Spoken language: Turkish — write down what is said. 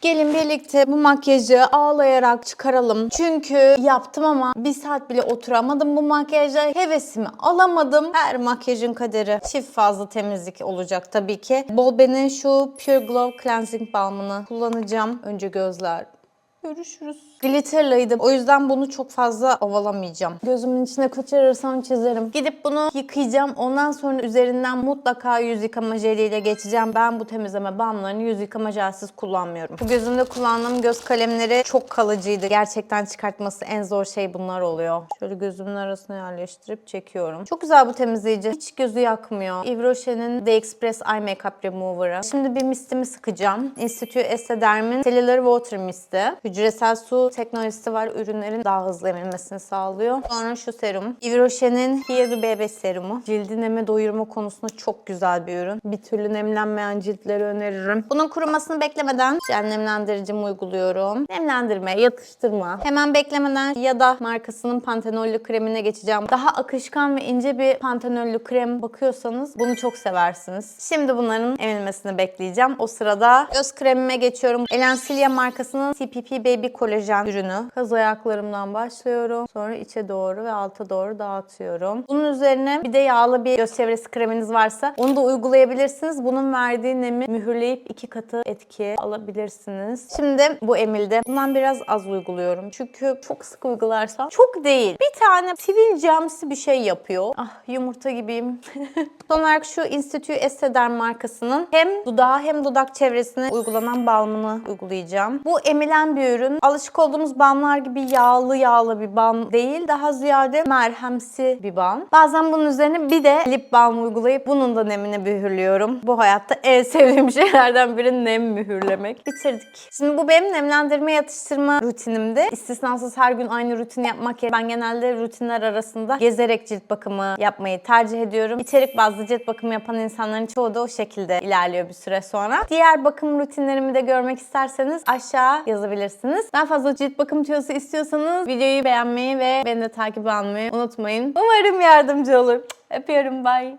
Gelin birlikte bu makyajı ağlayarak çıkaralım. Çünkü yaptım ama bir saat bile oturamadım bu makyajla. Hevesimi alamadım. Her makyajın kaderi çift fazla temizlik olacak tabii ki. Bolben'in şu Pure Glow Cleansing Balm'ını kullanacağım. Önce gözler. Görüşürüz. Glitterlıydı. O yüzden bunu çok fazla ovalamayacağım. Gözümün içine kaçırırsam çizerim. Gidip bunu yıkayacağım. Ondan sonra üzerinden mutlaka yüz yıkama jeliyle geçeceğim. Ben bu temizleme balmlarını yüz yıkama jelsiz kullanmıyorum. Bu gözümde kullandığım göz kalemleri çok kalıcıydı. Gerçekten çıkartması en zor şey bunlar oluyor. Şöyle gözümün arasına yerleştirip çekiyorum. Çok güzel bu temizleyici. Hiç gözü yakmıyor. Yves Rocher'in The Express Eye Makeup Remover'ı. Şimdi bir mistimi sıkacağım. Institut Estederm'in Cellular Water Misti. Hücresel su teknolojisi var. Ürünlerin daha hızlı emilmesini sağlıyor. Sonra şu serum. Yves Rocher'in Here BB serumu. Cildi neme doyurma konusunda çok güzel bir ürün. Bir türlü nemlenmeyen ciltleri öneririm. Bunun kurumasını beklemeden jel nemlendiricimi uyguluyorum. Nemlendirme, yatıştırma. Hemen beklemeden ya da markasının pantenollü kremine geçeceğim. Daha akışkan ve ince bir pantenollü krem bakıyorsanız bunu çok seversiniz. Şimdi bunların emilmesini bekleyeceğim. O sırada göz kremime geçiyorum. Elensilia markasının CPP Baby Kolajen ürünü. Kaz ayaklarımdan başlıyorum. Sonra içe doğru ve alta doğru dağıtıyorum. Bunun üzerine bir de yağlı bir göz çevresi kreminiz varsa onu da uygulayabilirsiniz. Bunun verdiği nemi mühürleyip iki katı etki alabilirsiniz. Şimdi bu emildi. Bundan biraz az uyguluyorum. Çünkü çok sık uygularsam çok değil. Bir tane sivilcemsi bir şey yapıyor. Ah yumurta gibiyim. Son olarak şu Institut Esteder markasının hem dudağa hem dudak çevresine uygulanan balmını uygulayacağım. Bu emilen bir ürün. Alışık olduğumuz balmlar gibi yağlı yağlı bir balm değil. Daha ziyade merhemsi bir balm. Bazen bunun üzerine bir de lip balm uygulayıp bunun da nemini mühürlüyorum. Bu hayatta en sevdiğim şeylerden biri nem mühürlemek. Bitirdik. Şimdi bu benim nemlendirme yatıştırma rutinimde. İstisnasız her gün aynı rutini yapmak yerine ben genelde rutinler arasında gezerek cilt bakımı yapmayı tercih ediyorum. İçerik bazlı cilt bakımı yapan insanların çoğu da o şekilde ilerliyor bir süre sonra. Diğer bakım rutinlerimi de görmek isterseniz aşağı yazabilirsiniz. Daha fazla cilt bakım tüyosu istiyorsanız videoyu beğenmeyi ve beni de takip almayı unutmayın. Umarım yardımcı olur. Öpüyorum. Bye.